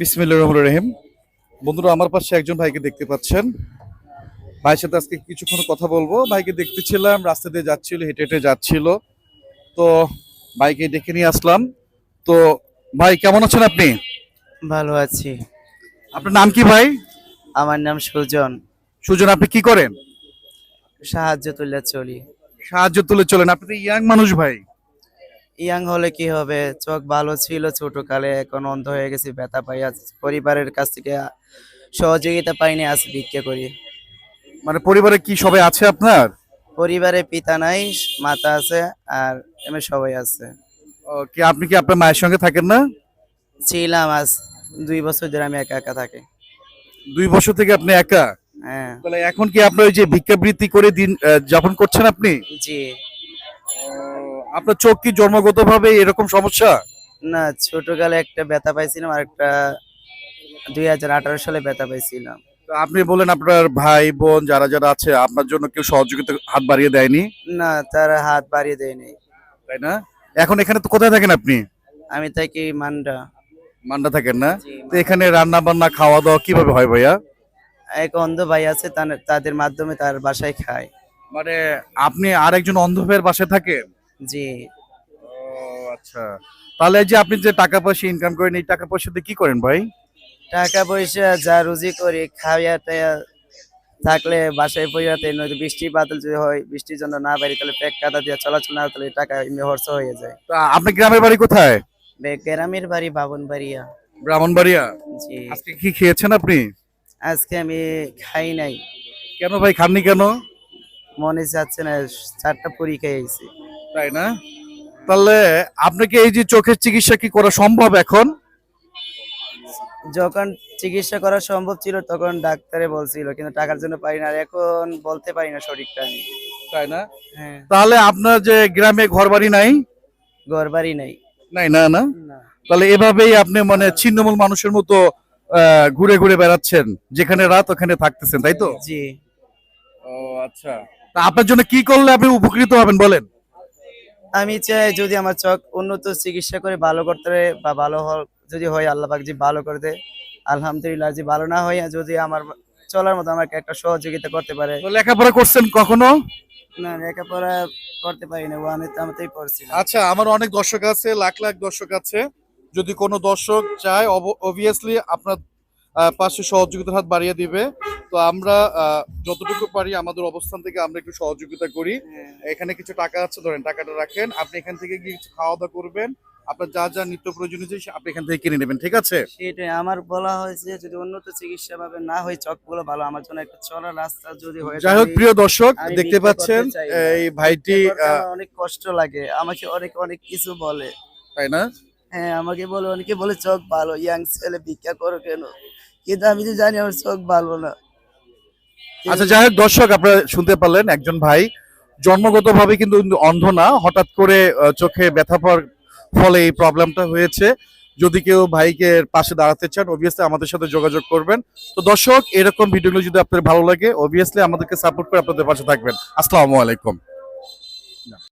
বিসমিল্লাহির রহমানির রহিম। বন্ধুরা আমার পাশে একজন ভাইকে দেখতে পাচ্ছেন। ভাইয়ের সাথে আজকে কিছুক্ষণ কথা বলব। ভাইকে দেখতেছিলাম রাস্তা দিয়ে যাচ্ছিল হেঁটে হেঁটে যাচ্ছিল। তো ভাইকে ডেকে নিয়ে আসলাম। তো ভাই কেমন আছেন আপনি? ভালো আছি। আপনার নাম কি ভাই? আমার নাম সুজন। সুজন আপনি কি করেন? সাহায্য তুলে চলি। সাহায্য তুলে চলেন। আপনি তো ইয়াং মানুষ ভাই। ইয়াং হলে কি হবে? চোখ ভালো ছিল ছোট কালে এখন অন্ধ হয়ে গেছি ব্যথা পাই আজ পরিবারের কাছ থেকে সহযোগিতা পাইনি আজ ভিক্ষা করি। মানে পরিবারে কি সবাই আছে আপনার? পরিবারে পিতা নাই মাতা আছে আর এমনি সবাই আছে। ও, কি আপনি কি আপনার মায়ের সঙ্গে থাকেন না? ছিলাম আজ দুই বছর ধরে আমি একা একা থাকি। দুই বছর থেকে আপনি একা? হ্যাঁ। তাহলে এখন কি আপনার ওই যে ভিক্ষাবৃত্তি করে দিন আহ, যাপন করছেন আপনি? জি। আপনার চোখ কি জন্মগতভাবে এরকম সমস্যা? না ছোটকালে একটা ব্যথা পাইছিলাম আর একটা দুই হাজার আঠারো সালে ব্যথা পাইছিলাম। তো আপনি বলেন আপনার ভাই বোন যারা যারা আছে আপনার জন্য কেউ সহযোগিতা হাত বাড়িয়ে দেয়নি? না তারা হাত বাড়িয়ে দেয়নি। তাই না? এখন এখানে তো কোথায় থাকেন আপনি? আমি থাকি মান্ডা। মান্ডা থাকেন না? তো এখানে রান্না বান্না খাওয়া দাওয়া কীভাবে হয় ভাইয়া? এক অন্ধ ভাই আছে তাদের মাধ্যমে তার বাসায় খায়। মানে আপনি আর একজন অন্ধ ভাইয়ের বাসায় থাকেন? জি। ও আচ্ছা। তাহলে যে আপনি যে টাকা পয়সা ইনকাম করেন এই টাকা পয়সা দিয়ে কি করেন ভাই? টাকা পয়সা যা রুজি করি খাওয়া টাইয়া থাকলে বাসায় পইয়াতে নয়তো বৃষ্টি বাদল যদি হয় বৃষ্টির জন্য না বাড়ি তাহলে প্যাক কাদা দিয়ে চলাচল না তাহলে টাকা এমনি খরচ হয়ে যায়। তা আপনি গ্রামের বাড়ি কোথায়? বে- গ্রামের বাড়ি বাবন বাড়িয়া ব্রাহ্মণবাড়িয়া? জি। আজকে কি খেয়েছেন আপনি? আজকে আমি খাই নাই। কেন ভাই খাননি কেন? মনে যাচ্ছে না চারটা পুরি খেয়েছি তাই না? তাহলে আপনাকে এই যে চোখের চিকিৎসা কি করা সম্ভব এখন? যখন চিকিৎসা করা সম্ভব ছিল তখন ডাক্তারে বলছিল কিন্তু টাকার জন্য পারি না আর এখন বলতে পারি না সঠিকটা আমি। তাই না? হ্যাঁ। তাহলে আপনার যে গ্রামে ঘর বাড়ি নাই? ঘর বাড়ি নেই। নাই না না? তাহলে এভাবেই আপনি মানে ছিন্নমূল মানুষের মতো ঘুরে ঘুরে বেড়াচ্ছেন যেখানে রাত ওখানে থাকতেছেন তাই তো? জি। ও আচ্ছা। তা আপনার জন্য কি করলে আপনি উপকৃত হবেন বলেন? আমি চাই যদি আমার চোখ উন্নত চিকিৎসা করে ভালো করতে বা ভালো যদি হয় আল্লাহ পাক যদি ভালো করে দেয় আলহামদুলিল্লাহ যদি ভালো না হয় যদি আমার চলার মতো আমাকে একটা সহযোগিতা করতে পারে। লেখাপড়া করছেন কখনো? না লেখাপড়া করতে পারি না ওয়ানে তো আমাতেই পড়ছি আচ্ছা আমার অনেক দর্শক আছে লাখ লাখ দর্শক আছে। যদি কোনো দর্শক চায় অবভিয়াসলি আপনার পাশে সহযোগিতার হাত বাড়িয়ে দিবে। তো আমরা যতটুকু পারি আমাদের অবস্থান থেকে আমরা একটু সহযোগিতা করি। এখানে কিছু টাকা আছে ধরেন টাকাটা রাখেন আপনি এখান থেকে গিয়ে কিছু খাওয়া দাওয়া করবেন আপনার যা যা নিত্য প্রয়োজনীয় জিনিস আপনি এখান থেকে কিনে নেবেন ঠিক আছে? সেটাই আমার বলা হয়েছে যদি উন্নত চিকিৎসা ভাবে না হয় চোখগুলো ভালো আমার জন্য একটা চলার রাস্তা যদি হয় যাই হোক প্রিয় দর্শক দেখতে পাচ্ছেন এই ভাইটি অনেক কষ্ট লাগে আমাকে অনেক অনেক কিছু বলে। তাই না? হ্যাঁ আমাকে বলে অনেকে বলে চোখ ভালো ইয়াং ছেলে ভিক্ষা করো কেন? কিন্তু আমি তো জানি আমার চোখ ভালো না। আচ্ছা যাই হোক, দর্শক, আপনারা শুনতে পারলেন, একজন ভাই জন্মগত ভাবে কিন্তু অন্ধ না, হঠাৎ করে চোখে ব্যথা পাওয়ার ফলে এই প্রবলেমটা হয়েছে। যদি কেউ ভাইকে পাশে দাঁড়াতে চান অবভিয়াসলি আমাদের সাথে যোগাযোগ করবেন। তো দর্শক, এরকম ভিডিওগুলো যদি আপনাদের ভালো লাগে অবভিয়াসলি আমাদেরকে সাপোর্ট করে আপনাদের পাশে থাকবেন। আসসালামু আলাইকুম।